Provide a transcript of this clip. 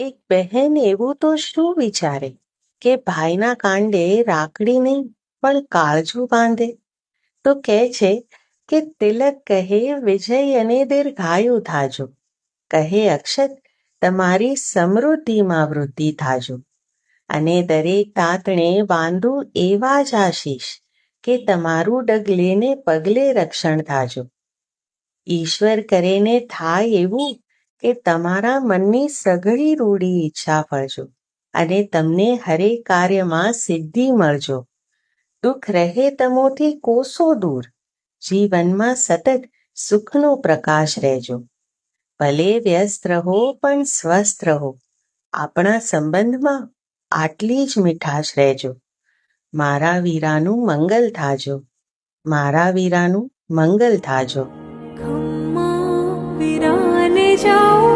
એક બહેન એવું તો શું વિચારે કે ભાઈના કાંડે રાખડી નહીં, પણ કાળજું બાંધે? તો કહે છે કે તિલક કહે, વિજય અને દીર્ઘાયુ થાજો. કહે અક્ષત, તમારી સમૃદ્ધિમાં વૃદ્ધિ થાજો. અને દરેક તાતણે બાંધું એવા જ આશીષ કે તમારું ડગલે ને પગલે રક્ષણ થાજો. ઈશ્વર કરેને થાય એવું કે તમારા મનની સઘળી રૂડી ઈચ્છા ફળજો અને તમને હરે કાર્યમાં સિદ્ધિ મળજો. દુઃખ રહે તમોથી કોસો દૂર. જીવનમાં સતત સુખનો પ્રકાશ રહેજો. ભલે વ્યસ્ત રહો પણ સ્વસ્થ રહો. આપણા સંબંધમાં આટલી જ મીઠાશ રહેજો. મારા વીરાનું મંગલ થાજો. મારા વીરાનું મંગલ થાજો. ખમ્મા વિરાને જાઓ